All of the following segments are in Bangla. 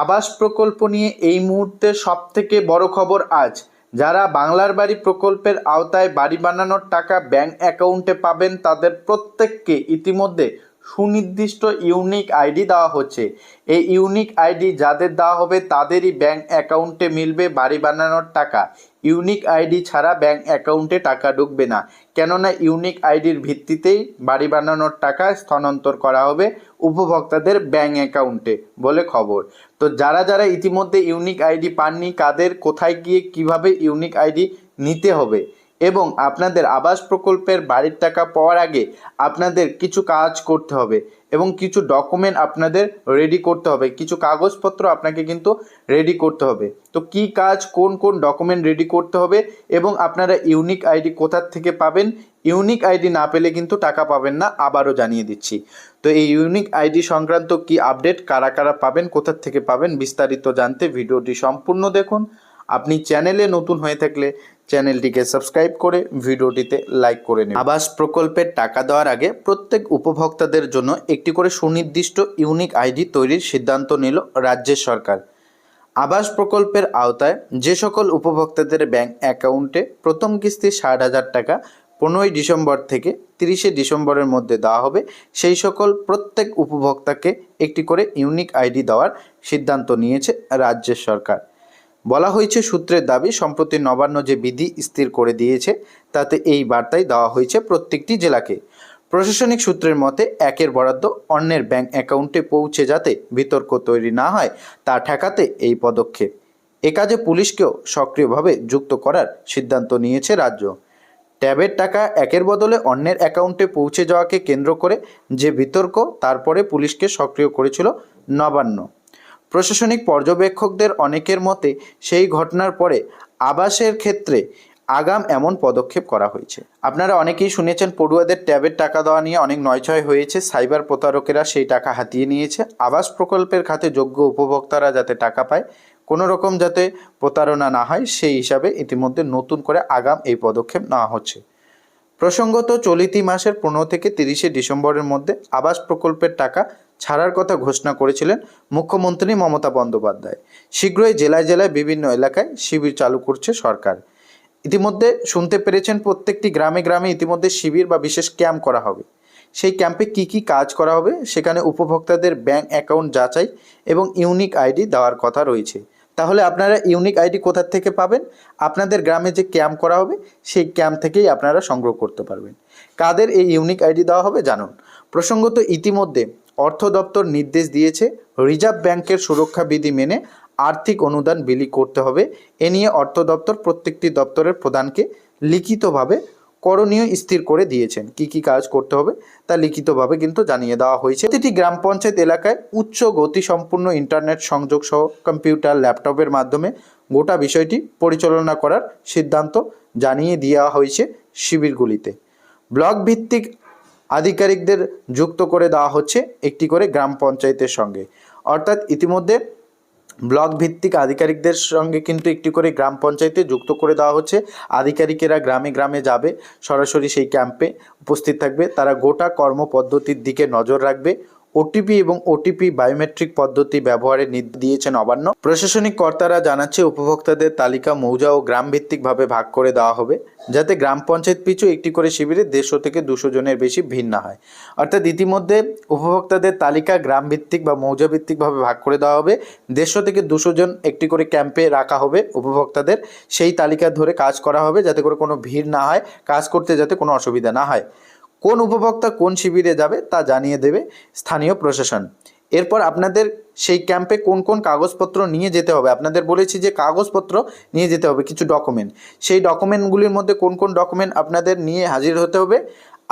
আবাস প্রকল্প নিয়ে এই মুহূর্তে সব থেকে বড় খবর আজ। যারা বাংলার বাড়ি প্রকল্পের আওতায় বাড়ি বানানোর টাকা ব্যাংক অ্যাকাউন্টে পাবেন, তাদের প্রত্যেককে ইতিমধ্যে সুনির্দিষ্ট ইউনিক আইডি দেওয়া হচ্ছে। এই ইউনিক আইডি যাদের দেওয়া হবে, তাদেরই ব্যাংক অ্যাকাউন্টে মিলবে বাড়ি বানানোর টাকা। ইউনিক আইডি ছাড়া ব্যাংক অ্যাকাউন্টে টাকা ঢুকবে না। কেননা ইউনিক আইডির ভিত্তিতেই বাড়ি বানানোর টাকা স্থানান্তর করা হবে উপভোক্তাদের ব্যাংক অ্যাকাউন্টে বলে খবর। তো যারা যারা ইতিমধ্যে ইউনিক আইডি পাননি, কাদের কোথায় গিয়ে কীভাবে ইউনিক আইডি নিতে হবে এবং আপনাদের আবাস প্রকল্পের বাড়ির টাকা পাওয়ার আগে আপনাদের কিছু কাজ করতে হবে এবং কিছু ডকুমেন্ট আপনাদের রেডি করতে হবে। কিছু কাগজপত্র আপনাকে কিন্তু রেডি করতে হবে। তো কি কাজ, কোন কোন ডকুমেন্ট রেডি করতে হবে এবং আপনারা ইউনিক আইডি কোথার থেকে পাবেন ইউনিক আইডি না পেলে কিন্তু টাকা পাবেন না, আবারও জানিয়ে দিচ্ছি। তো এই ইউনিক আইডি সংক্রান্ত কি আপডেট, কারা কারা পাবেন কোথার থেকে পাবেন, বিস্তারিত জানতে ভিডিওটি সম্পূর্ণ দেখুন। আপনি চ্যানেলে নতুন হয়ে থাকলে চ্যানেলটিকে সাবস্ক্রাইব করে ভিডিওটিতে লাইক করে নিন আবাস প্রকল্পের টাকা দেওয়ার আগে প্রত্যেক উপভোক্তাদের জন্য একটি করে সুনির্দিষ্ট ইউনিক আইডি তৈরির সিদ্ধান্ত নিল রাজ্যের সরকার। আবাস প্রকল্পের আওতায় যে সকল উপভোক্তাদের ব্যাংক অ্যাকাউন্টে প্রথম কিস্তি ষাট হাজার টাকা পনেরোই ডিসেম্বর থেকে তিরিশে ডিসেম্বরের মধ্যে দেওয়া হবে। সেই সকল প্রত্যেক উপভোক্তাকে একটি করে ইউনিক আইডি দেওয়ার সিদ্ধান্ত নিয়েছে রাজ্যের সরকার। বলা হয়েছে, সূত্রের দাবি, সম্প্রতি নবান্ন যে বিধি স্থির করে দিয়েছে, তাতে এই বার্তাই দেওয়া হয়েছে প্রত্যেকটি জেলাকে। প্রশাসনিক সূত্রের মতে, একের বরাদ্দ অন্যের ব্যাংক অ্যাকাউন্টে পৌঁছে যাতে বিতর্ক তৈরি না হয়, তা ঠেকাতে এই পদক্ষেপ। এ কাজে পুলিশকেও সক্রিয়ভাবে যুক্ত করার সিদ্ধান্ত নিয়েছে রাজ্য। ট্যাবের টাকা একের বদলে অন্যের অ্যাকাউন্টে পৌঁছে যাওয়াকে কেন্দ্র করে যে বিতর্ক, তারপরে পুলিশকে সক্রিয় করেছিল নবান্ন। প্রশাসনিক পর্যবেক্ষকদের অনেকের মতে, সেই ঘটনার পরে আবাসের ক্ষেত্রে আগাম এমন পদক্ষেপ করা হয়েছে। আপনারা অনেকেই শুনেছেন, পড়ুয়াদের ট্যাবের টাকা দেওয়া নিয়ে অনেক নয়ছয় হয়েছে। সাইবার প্রতারকেরা সেই টাকা হাতিয়ে নিয়েছে। আবাস প্রকল্পের খাতে যোগ্য উপভোক্তারা যাতে টাকা পায় কোনো রকম যাতে প্রতারণা না হয়, সেই হিসাবে ইতিমধ্যে নতুন করে আগাম এই পদক্ষেপ নেওয়া হচ্ছে। প্রসঙ্গত চলিতি মাসের পনেরো থেকে তিরিশে ডিসেম্বরের মধ্যে আবাস প্রকল্পের টাকা ছাড়ার কথা ঘোষণা করেছিলেন মুখ্যমন্ত্রী মমতা বন্দ্যোপাধ্যায়। শীঘ্রই জেলায় জেলায় বিভিন্ন এলাকায় শিবির চালু করছে সরকার। ইতিমধ্যে শুনতে পেরেছেন প্রত্যেকটি গ্রামে গ্রামে ইতিমধ্যে শিবির বা বিশেষ ক্যাম্প করা হবে। সেই ক্যাম্পে কি কি কাজ করা হবে সেখানে উপভোক্তাদের ব্যাংক অ্যাকাউন্ট যাচাই এবং ইউনিক আইডি দেওয়ার কথা রয়েছে। তাহলে আপনারা ইউনিক আইডি কোথার থেকে পাবেন? আপনাদের গ্রামে যে ক্যাম্প করা হবে, সেই ক্যাম্প থেকেই আপনারা সংগ্রহ করতে পারবেন। কাদের এই ইউনিক আইডি দেওয়া হবে জানুন। প্রসঙ্গত ইতিমধ্যে অর্থ দপ্তর নির্দেশ দিয়েছে, রিজার্ভ ব্যাংকের সুরক্ষা বিধি মেনে আর্থিক অনুদান বিলি করতে হবে। এ নিয়ে অর্থ দপ্তর প্রত্যেকটি দপ্তরের প্রধানকে লিখিতভাবে করণীয় স্থির করে দিয়েছেন। কি কি কাজ করতে হবে তা লিখিতভাবে কিন্তু জানিয়ে দেওয়া হয়েছে। প্রতিটি গ্রাম পঞ্চায়েত এলাকায় উচ্চ গতিসম্পন্ন ইন্টারনেট সংযোগ সহ কম্পিউটার, ল্যাপটপের মাধ্যমে গোটা বিষয়টি পরিচালনা করার সিদ্ধান্ত জানিয়ে দেওয়া হয়েছে শিবিরগুলিতে। ব্লক ভিত্তিক আধিকারিকদের যুক্ত করে দেওয়া হচ্ছে একটি করে গ্রাম পঞ্চায়েতের সঙ্গে। অর্থাৎ ইতিমধ্যে ব্লক ভিত্তিক আধিকারিকদের সঙ্গে কিন্তু একটি করে গ্রাম পঞ্চায়েতে যুক্ত করে দেওয়া হচ্ছে। আধিকারিকেরা গ্রামে গ্রামে যাবে, সরাসরি সেই ক্যাম্পে উপস্থিত থাকবে। তারা গোটা কর্মপদ্ধতির দিকে নজর রাখবে। ওটিপি এবং ওটিপি বায়োমেট্রিক পদ্ধতি ব্যবহারে নির্দেশ দিয়েছে নবান্ন প্রশাসনিক কর্তারা জানাচ্ছে, উপভোক্তাদের তালিকা মৌজা ও গ্রাম ভিত্তিকভাবে ভাগ করে দেওয়া হবে, যাতে গ্রাম পঞ্চায়েত পিছু একটি করে শিবিরে দেড়শো থেকে দুশো জনের বেশি ভিড় না হয়। অর্থাৎ ইতিমধ্যে উপভোক্তাদের তালিকা গ্রাম ভিত্তিক বা মৌজা ভিত্তিকভাবে ভাগ করে দেওয়া হবে, দেড়শো থেকে দুশো জন একটি করে ক্যাম্পে রাখা হবে উপভোক্তাদের। সেই তালিকা ধরে কাজ করা হবে, যাতে করে কোনো ভিড় না হয়, কাজ করতে যাতে কোনো অসুবিধা না হয়। কোন উপভোক্তা কোন শিবিরে যাবে তা জানিয়ে দেবে স্থানীয় প্রশাসন। এরপর আপনাদের সেই ক্যাম্পে কোন কোন কাগজপত্র নিয়ে যেতে হবে? আপনাদের বলেছি যে কাগজপত্র নিয়ে যেতে হবে, কিছু ডকুমেন্ট সেই ডকুমেন্টগুলির মধ্যে কোন কোন ডকুমেন্ট আপনাদের নিয়ে হাজির হতে হবে?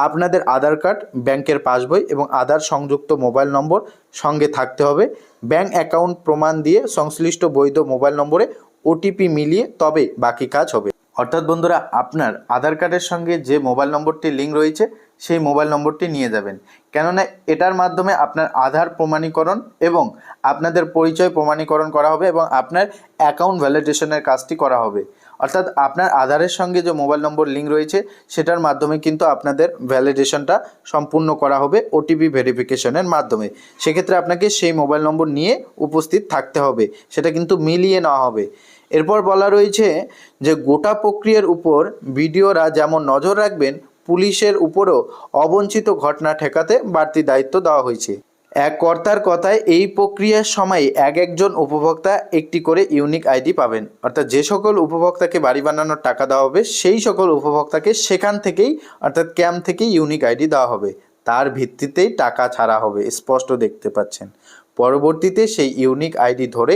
আপনাদের আধার কার্ড ব্যাংকের পাসবই এবং আধার সংযুক্ত মোবাইল নম্বর সঙ্গে থাকতে হবে। ব্যাংক অ্যাকাউন্ট প্রমাণ দিয়ে সংশ্লিষ্ট বৈধ মোবাইল নম্বরে ওটিপি মিলিয়ে তবে বাকি কাজ হবে। অর্থাৎ বন্ধুরা, আপনার আধার কার্ডের সঙ্গে যে মোবাইল নম্বরটি লিঙ্ক রয়েছে, সেই মোবাইল নম্বরটি নিয়ে যাবেন। কেননা, এটার মাধ্যমে আপনার আধার প্রমাণীকরণ এবং আপনাদের পরিচয় প্রমাণীকরণ করা হবে এবং আপনার অ্যাকাউন্ট ভ্যালিডেশনের কাজটি করা হবে। অর্থাৎ আপনার আধারের সঙ্গে যে মোবাইল নম্বর লিঙ্ক রয়েছে, সেটার মাধ্যমে কিন্তু আপনাদের ভ্যালিডেশনটা সম্পূর্ণ করা হবে ওটিপি ভেরিফিকেশনের মাধ্যমে। সেক্ষেত্রে আপনাকে সেই মোবাইল নম্বর নিয়ে উপস্থিত থাকতে হবে, সেটা কিন্তু মিলিয়ে নেওয়া হবে। এরপর বলা রয়েছে যে গোটা প্রক্রিয়ার উপর বিডিওরা যেমন নজর রাখবেন, পুলিশের উপরও অবঞ্চিত ঘটনা ঠেকাতে বাড়তি দায়িত্ব দেওয়া হয়েছে। এক কর্তার কথায়, এই প্রক্রিয়ার সময় এক একজন উপভোক্তা একটি করে ইউনিক আইডি পাবেন। অর্থাৎ যে সকল উপভোক্তাকে বাড়ি বানানোর টাকা দেওয়া হবে, সেই সকল উপভোক্তাকে সেখান থেকেই, অর্থাৎ ক্যাম্প থেকেই ইউনিক আইডি দেওয়া হবে। তার ভিত্তিতেই টাকা ছাড়া হবে, স্পষ্ট দেখতে পাচ্ছেন। পরবর্তীতে সেই ইউনিক আইডি ধরে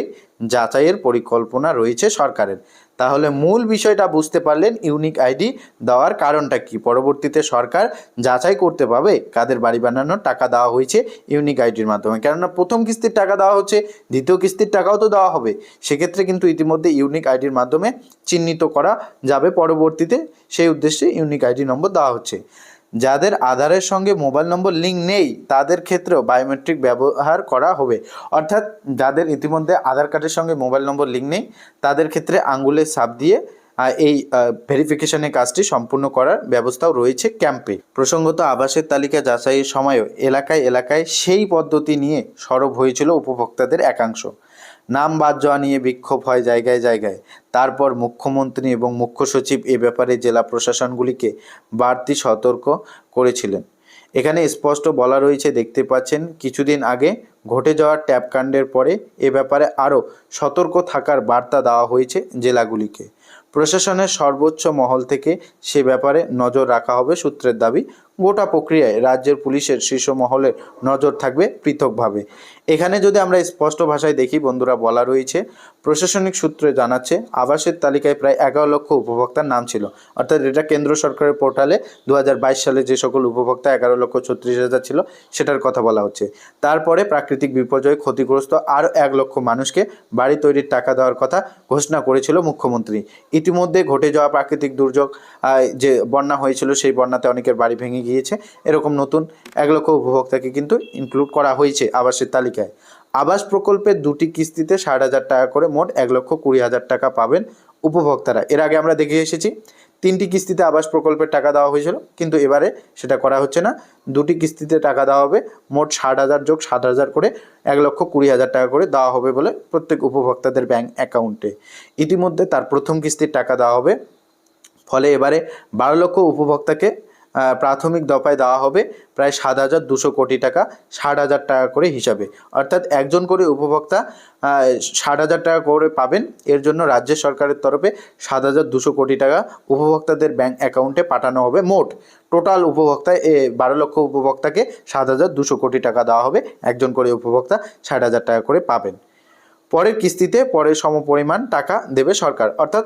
যাচাইয়ের পরিকল্পনা রয়েছে সরকারের। তাহলে মূল বিষয়টা বুঝতে পারলেন ইউনিক আইডি দেওয়ার কারণটা কি? পরবর্তীতে সরকার যাচাই করতে পাবে কাদের বাড়ি বানানোর টাকা দেওয়া হয়েছে ইউনিক আইডির মাধ্যমে। কেননা প্রথম কিস্তির টাকা দেওয়া হচ্ছে, দ্বিতীয় কিস্তির টাকাও তো দেওয়া হবে। সেক্ষেত্রে কিন্তু ইতিমধ্যে ইউনিক আইডির মাধ্যমে চিহ্নিত করা যাবে পরবর্তীতে। সেই উদ্দেশ্যে ইউনিক আইডি নম্বর দেওয়া হচ্ছে। যাদের আধারের সঙ্গে মোবাইল নম্বর লিঙ্ক নেই, তাদের ক্ষেত্রেও বায়োমেট্রিক ব্যবহার করা হবে। অর্থাৎ যাদের ইতিমধ্যে আধার কার্ডের সঙ্গে মোবাইল নম্বর লিঙ্ক নেই, তাদের ক্ষেত্রে আঙ্গুলের ছাপ দিয়ে এই ভেরিফিকেশনের কাজটি সম্পূর্ণ করার ব্যবস্থাও রয়েছে ক্যাম্পে প্রসঙ্গত আবাসের তালিকা যাচাইয়ের সময়ও এলাকায় এলাকায় সেই পদ্ধতি নিয়ে সরব হয়েছিল উপভোক্তাদের একাংশ। নাম বাদ যাওয়া নিয়ে বিক্ষোভ হয় জায়গায় জায়গায়। তারপর মুখ্যমন্ত্রী এবং মুখ্য সচিব এ ব্যাপারে জেলা প্রশাসনগুলিকে বাড়তি সতর্ক করেছিলেন। এখানে স্পষ্ট বলা রয়েছে, দেখতে পাচ্ছেন, কিছুদিন আগে ঘটে যাওয়া ট্যাপকাণ্ডের পরে এ ব্যাপারে আরও সতর্ক থাকার বার্তা দেওয়া হয়েছে জেলাগুলিকে। প্রশাসনের সর্বোচ্চ মহল থেকে সে ব্যাপারে নজর রাখা হবে সূত্রের দাবি। গোটা প্রক্রিয়ায় রাজ্যের পুলিশের শীর্ষ মহলের নজর থাকবে পৃথকভাবে। এখানে যদি আমরা স্পষ্ট ভাষায় দেখি, বন্ধুরা, বলা রয়েছে, প্রশাসনিক সূত্রে জানাচ্ছে, আবাসের তালিকায় প্রায় এগারো লক্ষ উপভোক্তার নাম ছিল। অর্থাৎ এটা কেন্দ্র সরকারের পোর্টালে দু হাজার বাইশ সালে যে সকল উপভোক্তা এগারো লক্ষ ছত্রিশ হাজার ছিল, সেটার কথা বলা হচ্ছে। তারপরে প্রাকৃতিক বিপর্যয়ে ক্ষতিগ্রস্ত আরও এক লক্ষ মানুষকে বাড়ি তৈরির টাকা দেওয়ার কথা ঘোষণা করেছিল মুখ্যমন্ত্রী। ইতিমধ্যে ঘটে যাওয়া প্রাকৃতিক দুর্যোগ যে বন্যা হয়েছিল, সেই বন্যাতে অনেকের বাড়ি ভেঙে গিয়েছে। এরকম নতুন এক লক্ষ উপভোক্তাকে কিন্তু ইনক্লুড করা হয়েছে আবাসের তালিকায় আবাস প্রকল্পের দুটি কিস্তিতে ষাট হাজার টাকা করে মোট এক লক্ষ কুড়ি হাজার টাকা পাবেন উপভোক্তারা। এর আগে আমরা দেখে এসেছি, তিনটি কিস্তিতে আবাস প্রকল্পের টাকা দেওয়া হয়েছিল, কিন্তু এবারে সেটা করা হচ্ছে না। দুটি কিস্তিতে টাকা দেওয়া হবে, মোট ষাট হাজার যোগ ষাট হাজার করে এক লক্ষ কুড়ি হাজার টাকা করে দেওয়া হবে বলে প্রত্যেক উপভোক্তাদের ব্যাংক অ্যাকাউন্টে। ইতিমধ্যে তার প্রথম কিস্তির টাকা দেওয়া হবে, ফলে এবারে বারো লক্ষ উপভোক্তাকে প্রাথমিক দফায় দেওয়া হবে প্রায় সাত হাজার দুশো কোটি টাকা, ষাট হাজার টাকা করে হিসাবে। অর্থাৎ একজন করে উপভোক্তা ষাট হাজার টাকা করে পাবেন। এর জন্য রাজ্য সরকারের তরফে সাত হাজার দুশো কোটি টাকা উপভোক্তাদের ব্যাংক অ্যাকাউন্টে পাঠানো হবে। মোট টোটাল উপভোক্তায় এ, বারো লক্ষ উপভোক্তাকে সাত হাজার দুশো কোটি টাকা দেওয়া হবে। একজন করে উপভোক্তা ষাট হাজার টাকা করে পাবেন। পরের কিস্তিতে পরের সমপরিমাণ টাকা দেবে সরকার। অর্থাৎ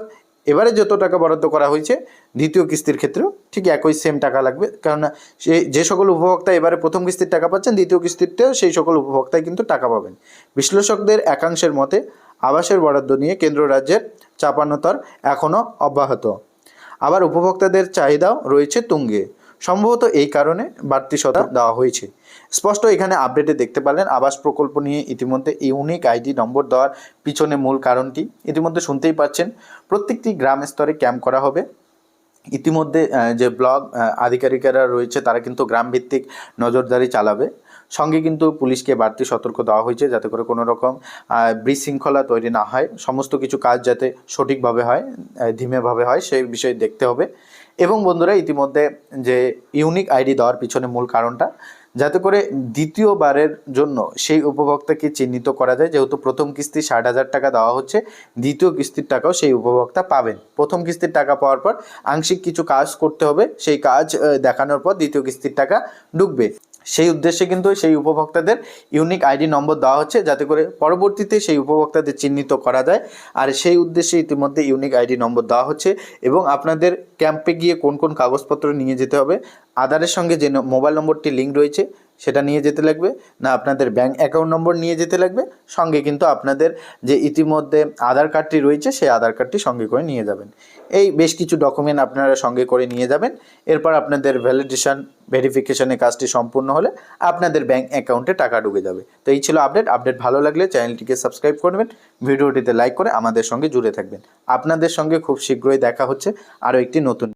এবারে যত টাকা বরাদ্দ করা হয়েছে, দ্বিতীয় কিস্তির ক্ষেত্রেও ঠিক একই সেম টাকা লাগবে। কেননা সে, যে সকল উপভোক্তা এবারে প্রথম কিস্তির টাকা পাচ্ছেন, দ্বিতীয় কিস্তিতেও সেই সকল উপভোক্তায় কিন্তু টাকা পাবেন। বিশ্লেষকদের একাংশের মতে আবাসের বরাদ্দ নিয়ে কেন্দ্র রাজ্যের চাপানোতর এখনও অব্যাহত। আবার উপভোক্তাদের চাহিদাও রয়েছে তুঙ্গে। সম্ভবত এই কারণে বাড়তি সদা দেওয়া হয়েছে। স্পষ্ট এখানে আপডেটে দেখতে পারলেন, আবাস প্রকল্প নিয়ে ইতিমধ্যে ইউনিক আইডি নম্বর দেওয়ার পিছনে মূল কারণটি। ইতিমধ্যে শুনতেই পাচ্ছেন, প্রত্যেকটি গ্রাম স্তরে ক্যাম্প করা হবে। ইতিমধ্যে যে ব্লক আধিকারিকেরা রয়েছে, তারা কিন্তু গ্রামভিত্তিক নজরদারি চালাবে। সঙ্গে কিন্তু পুলিশকে বাড়তি সতর্ক দেওয়া হয়েছে, যাতে করে কোনো রকম বিশৃঙ্খলা তৈরি না হয়। সমস্ত কিছু কাজ যাতে সঠিকভাবে হয় ধীমেভাবে হয়, সেই বিষয়ে দেখতে হবে। এবং বন্ধুরা, ইতিমধ্যে যে ইউনিক আইডি দেওয়ার পিছনে মূল কারণটা, যাতে করে দ্বিতীয়বারের জন্য সেই উপভোক্তাকে চিহ্নিত করা যায়, যেহেতু প্রথম কিস্তি ষাট হাজার টাকা দেওয়া হচ্ছে, দ্বিতীয় কিস্তির টাকাও সেই উপভোক্তা পাবেন। প্রথম কিস্তির টাকা পাওয়ার পর আংশিক কিছু কাজ করতে হবে, সেই কাজ দেখানোর পর দ্বিতীয় কিস্তির টাকা ঢুকবে। সেই উদ্দেশ্যে কিন্তু সেই উপভোক্তাদের ইউনিক আইডি নম্বর দেওয়া হচ্ছে, যাতে করে পরবর্তীতে সেই উপভোক্তাদের চিহ্নিত করা যায়। আর সেই উদ্দেশ্যে ইতিমধ্যে ইউনিক আইডি নম্বর দেওয়া হচ্ছে এবং আপনাদের ক্যাম্পে গিয়ে কোন কোন কাগজপত্র নিয়ে যেতে হবে। আধারের সঙ্গে যে মোবাইল নম্বরটি লিঙ্ক রয়েছে সেটা নিয়ে যেতে লাগবে, না আপনাদের ব্যাংক অ্যাকাউন্ট নম্বর নিয়ে যেতে লাগবে, সঙ্গে কিন্তু আপনাদের যে ইতিমধ্যে আধার কার্ডটি রয়েছে সেই আধার কার্ডটি সঙ্গে করে নিয়ে যাবেন। এই বেশ কিছু ডকুমেন্ট আপনারা সঙ্গে করে নিয়ে যাবেন, এরপর আপনাদের ভ্যালিডেশন ভেরিফিকেশনের কাজটি সম্পূর্ণ হলে আপনাদের ব্যাংক অ্যাকাউন্টে টাকা ঢুকে যাবে। তো এই ছিল আপডেট আপডেট ভালো লাগলে চ্যানেলটিকে সাবস্ক্রাইব করবেন ভিডিওটিতে লাইক করে আমাদের সঙ্গে জুড়ে থাকবেন। আপনাদের সঙ্গে খুব শীঘ্রই দেখা হচ্ছে আরও একটি নতুন